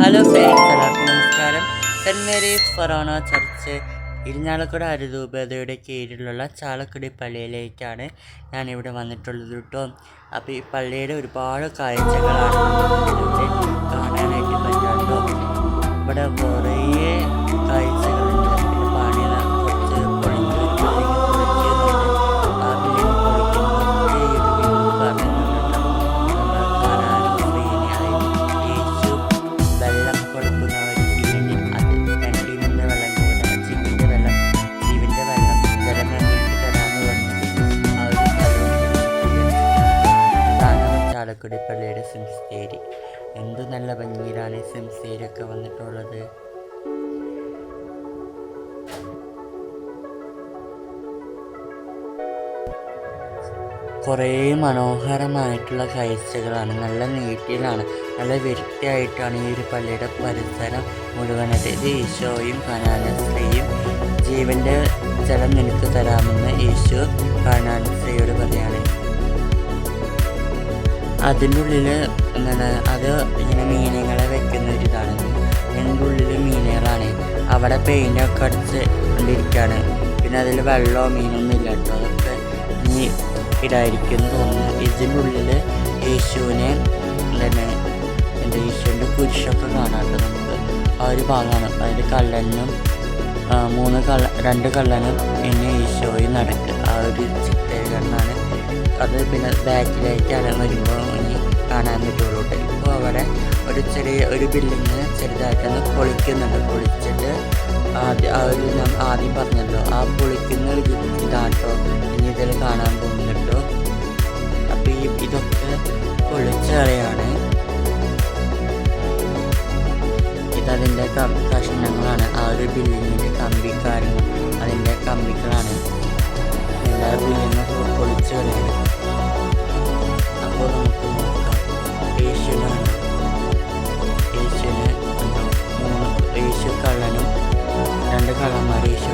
Hello friends എല്ലാവർക്കും നമസ്കാരം. Saint Mary's forane church Irinjalakuda അരുരൂപതയുടെ കീഴിലുള്ള ചാലക്കുടി പള്ളിയിലേക്കാണ് ഞാനിവിടെ വന്നിട്ടുള്ളത് കേട്ടോ. അപ്പോൾ ഈ പള്ളിയുടെ ഒരുപാട് കാഴ്ചകളാണ് നമുക്കിതിലൂടെ ചാലക്കുടി പള്ളിയുടെ സിംസ്തേരി എന്ത് നല്ല ഭംഗിയിലാണ് ഈ സിംസ്തേരി ഒക്കെ വന്നിട്ടുള്ളത്. കുറേ മനോഹരമായിട്ടുള്ള കാഴ്ചകളാണ്. നല്ല നീറ്റിലാണ് നല്ല വൃത്തിയായിട്ടാണ് ഈ ഒരു പള്ളിയുടെ പരിസരം മുഴുവനായിട്ട് ഇത് ഈശോയും കനാനശ്രീയും ജീവന്റെ ജലം നിനക്ക് തരാമെന്ന് ഈശോ കനാനശ്രീയോട് അതിന്റെ ഉള്ളിൽ എന്താണ് അത് ഇങ്ങനെ മീനുകളെ വെക്കുന്ന ഒരു ഇതാണ്. അതിന്റെ ഉള്ളിൽ മീനുകളാണ്. അവിടെ പെയിന്റൊക്കെ അടിച്ച് കൊണ്ടിരിക്കുകയാണ് പിന്നെ അതിൽ വെള്ളമോ മീനൊന്നും ഇല്ല കേട്ടോ. അതൊക്കെ ഇനി ഇടായിരിക്കും എന്ന് തോന്നുന്നു. ഇതിന്റെ ഉള്ളിൽ യേശുവിനെ എന്താണ് എന്റെ യേശുവിന്റെ കുരിശൊക്കെ കാണാറുണ്ട് നമുക്ക്. ആ ഒരു ഭാഗമാണ്. അതിൽ കള്ളനും മൂന്ന് കള്ള രണ്ട് കള്ളനും പിന്നെ ഈശോയും നടക്കുക ആ ഒരു ചിത്രീകരണമാണ് അത് പിന്നെ ബാക്കിലേക്കാണ് വരുമ്പോൾ ഇനി കാണാൻ പറ്റുള്ളൂ ഇപ്പോൾ അവിടെ ഒരു ചെറിയ ഒരു ബിൽഡിങ് ചെറുതായിട്ടൊന്ന് പൊളിക്കുന്നുണ്ട്. പൊളിച്ചിട്ട് ആദ്യം ആ ഒരു ഞാൻ ആദ്യം പറഞ്ഞല്ലോ ആ പൊളിക്കുന്ന ഒരു ഇതാട്ടോ. ഇനി ഇതിൽ കാണാൻ പോകുന്നുണ്ടോ? അപ്പോൾ ഈ ഇതൊക്കെ പൊളിച്ച കളയാണ് ഇതതിന്റെ കഷ്ണങ്ങളാണ്. ആ ഒരു ബിൽഡിങ്ങിന്റെ കമ്പിക്കാരും അതിന്റെ കമ്പികളാണ്. എല്ലാ ബിൽഡിങ്ങും പൊളിച്ച് കളയാണ് അപ്പോൾ നമുക്ക് നോക്കാം. ഏഷ്യനാണ് ഏഷ്യന് ഉണ്ടോ മൂന്ന് ഏഷ്യ കള്ളനും രണ്ട് കള്ളന്മാർ ഏഷ്യ